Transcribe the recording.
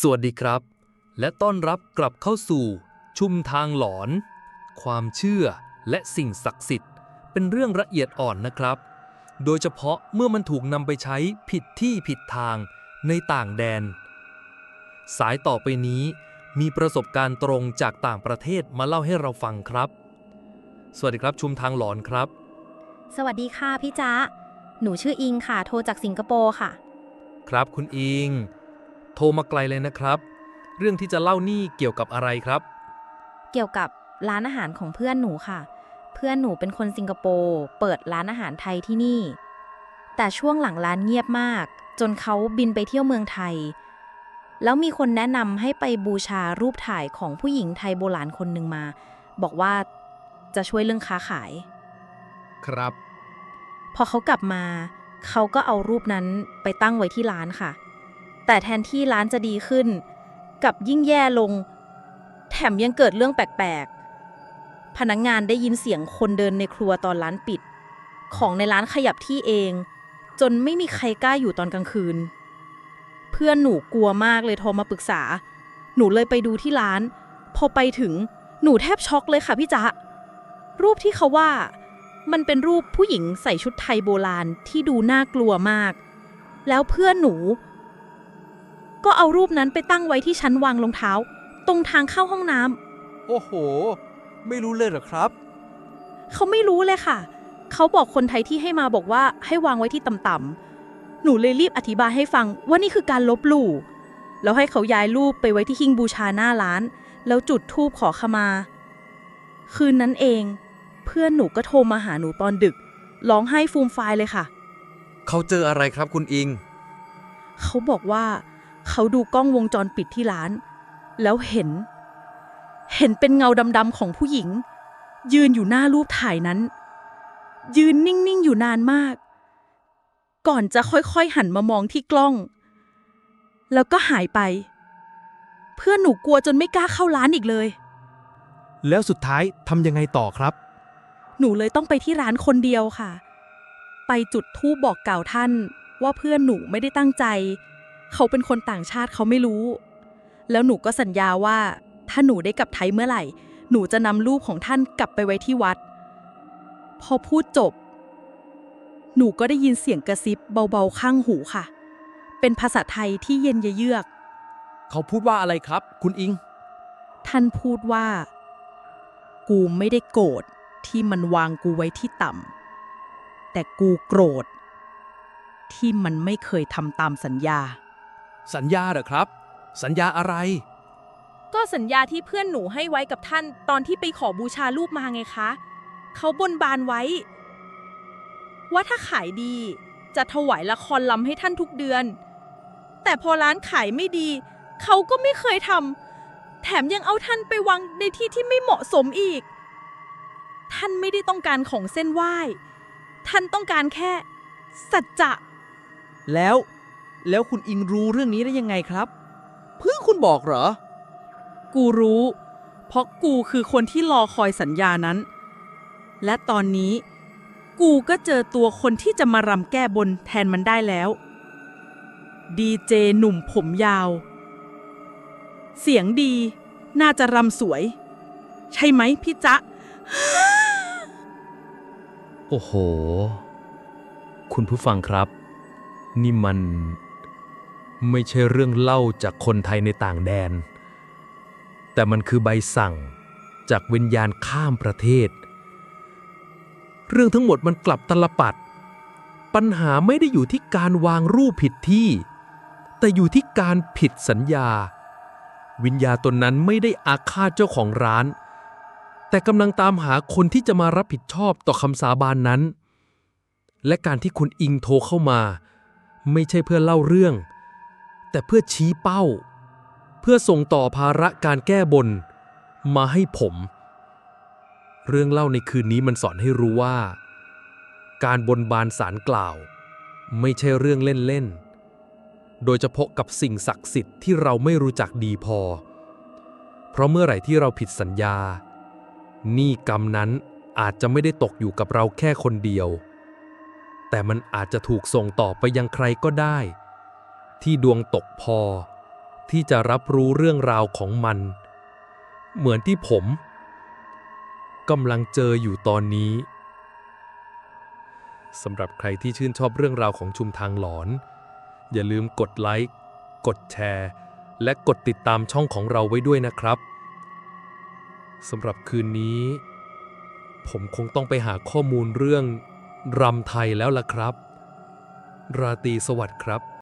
สวัสดีครับ และต้อนรับกลับเข้าสู่ ชุมทางหลอน ความเชื่อและสิ่งศักดิ์สิทธิ์ เป็นเรื่องละเอียดอ่อนนะครับ โดยเฉพาะเมื่อมันถูกนำไปใช้ผิดที่ผิดทางในต่างแดน สายต่อไปนี้มีประสบการณ์ตรงจากต่างประเทศมาเล่าให้เราฟังครับ สวัสดีครับชุมทางหลอนครับ สวัสดีค่ะพี่จ๊ะหนูชื่ออิงค่ะ โทรจากสิงคโปร์ค่ะ ครับคุณอิง โทรมาไกลเลยนะครับ เรื่องที่จะเล่านี่เกี่ยวกับอะไรครับ เกี่ยวกับร้านอาหารของเพื่อนหนูค่ะ เพื่อนหนูเป็นคนสิงคโปร์เปิดร้านอาหารไทยที่นี่ แต่ช่วงหลังร้านเงียบมาก จนเขาบินไปเที่ยวเมืองไทย แล้วมีคนแนะนำให้ไปบูชารูปถ่ายของผู้หญิงไทยโบราณคนหนึ่งมา บอกว่าจะช่วยเรื่องค้าขาย ครับ พอเขากลับมา เขาก็เอารูปนั้นไปตั้งไว้ที่ร้านค่ะ แต่แทนที่ร้านจะดีขึ้นกับยิ่งแย่ลง แถมยังเกิดเรื่องแปลกๆ พนักงงานได้ยินเสียงคนเดินในครัวตอนร้านปิด ของในร้านขยับที่เอง จนไม่มีใครกล้าอยู่ตอนกลางคืน เพื่อนหนูกลัวมากเลยโทรมาปรึกษา หนูเลยไปดูที่ร้าน พอไปถึงหนูแทบช็อกเลยค่ะพี่จ๊ะ รูปที่เขาว่า มันเป็นรูปผู้หญิงใส่ชุดไทยโบราณที่ดูน่ากลัวมาก แล้วเพื่อนหนู ก็เอารูปนั้นไปตั้งไว้ที่ชั้นวางรองเท้า ตรงทางเข้าห้องน้ำ โอ้โห ไม่รู้เลยเหรอครับ เขาไม่รู้เลยค่ะ เขาบอกคนไทยที่ให้มาบอกว่าให้วางไว้ที่ต่ำๆ หนูเลยรีบอธิบายให้ฟังว่านี่คือการลบหลู่ แล้วให้เขาย้ายรูปไปไว้ที่หิ้งบูชาหน้าร้าน แล้วจุดธูปขอขมา คืนนั้นเอง เพื่อนหนูก็โทรมาหาหนูตอนดึก ร้องไห้ฟูมฟายเลยค่ะ เขาเจออะไรครับคุณอิง เขาบอกว่า เขาดูกล้องวงจรปิดที่ร้าน แล้วเห็น เห็นเป็นเงาดำๆของผู้หญิง ยืนอยู่หน้ารูปถ่ายนั้น ยืนนิ่ง ๆ อยู่นานมาก ก่อนจะค่อย ๆ หันมามองที่กล้อง แล้วก็หายไป เพื่อนหนูกลัวจนไม่กล้าเข้าร้านอีกเลย แล้วสุดท้ายทำยังไงต่อครับ หนูเลยต้องไปที่ร้านคนเดียวค่ะ ไปจุดธูปบอกกล่าวท่านว่าเพื่อนหนูไม่ได้ตั้งใจ เขาเป็นคนต่างชาติเขาไม่รู้ แล้วหนูก็สัญญาว่า ถ้าหนูได้กลับไทยเมื่อไหร่ หนูจะนำรูปของท่านกลับไปไว้ที่วัด พอพูดจบ หนูก็ได้ยินเสียงกระซิบเบาๆข้างหูค่ะ เป็นภาษาไทยที่เย็นเยือก เขาพูดว่าอะไรครับ คุณอิง ท่านพูดว่า กูไม่ได้โกรธที่มันวางกูไว้ที่ต่ำแต่กูโกรธที่มันไม่เคยทำตามสัญญา สัญญาเหรอครับ สัญญาอะไร ก็สัญญาที่เพื่อนหนูให้ไว้กับท่านตอนที่ไปขอบูชารูปมาไงคะ เขาบนบานไว้ ว่าถ้าขายดี จะถวายละครลำให้ท่านทุกเดือน แต่พอร้านขายไม่ดี เขาก็ไม่เคยทำแถมยังเอาท่านไปวางในที่ที่ไม่เหมาะสมอีก ท่านไม่ได้ต้องการของเส้นไหว้ ท่านต้องการแค่ สัจจะ แล้ว แล้วคุณอิงรู้เรื่องนี้ได้ยังไงครับ เพื่อนคุณบอกเหรอ กูรู้ เพราะกูคือคนที่รอคอยสัญญานั้น และตอนนี้ กูก็เจอตัวคนที่จะมารำแก้บนแทนมันได้แล้ว ดีเจหนุ่มผมยาว เสียงดีน่าจะรำสวย ใช่ไหมพี่จ๊ะ โอ้โห คุณผู้ฟังครับ นี่มัน ไม่ใช่เรื่องเล่าจากคนไทยในต่างแดน แต่มันคือใบสั่งจากวิญญาณข้ามประเทศ เรื่องทั้งหมดมันกลับตลปัด ปัญหาไม่ได้อยู่ที่การวางรูปผิดที่ แต่อยู่ที่การผิดสัญญา วิญญาตนนั้นไม่ได้อาฆาตเจ้าของร้าน แต่กำลังตามหาคนที่จะมารับผิดชอบต่อคำสาบานนั้น และการที่คุณอิงโทรเข้ามา ไม่ใช่เพื่อเล่าเรื่อง แต่เพื่อชี้เป้า เพื่อส่งต่อภาระการแก้บน มาให้ผม เรื่องเล่าในคืนนี้มันสอนให้รู้ว่า การบนบานสารกล่าว ไม่ใช่เรื่องเล่นๆ โดยเฉพาะกับสิ่งศักดิ์สิทธิ์ที่เราไม่รู้จักดีพอ เพราะเมื่อไหร่ที่เราผิดสัญญา นี้กรรมนั้นอาจจะไม่ได้ตกอยู่กับเราแค่คนเดียว แต่มันอาจจะถูกส่งต่อไปยังใครก็ได้ ที่ดวงตกพอ ที่จะรับรู้เรื่องราวของมัน เหมือนที่ผมกำลังเจออยู่ตอนนี้สำหรับใครที่ชื่นชอบเรื่องราวของชุมทางหลอน อย่าลืมกดไลค์ กดแชร์ และกดติดตามช่องของเราไว้ด้วยนะครับสำหรับคืนนี้ ผมคงต้องไปหาข้อมูลเรื่องรำไทยแล้วล่ะครับ ราตรีสวัสดิ์ครับ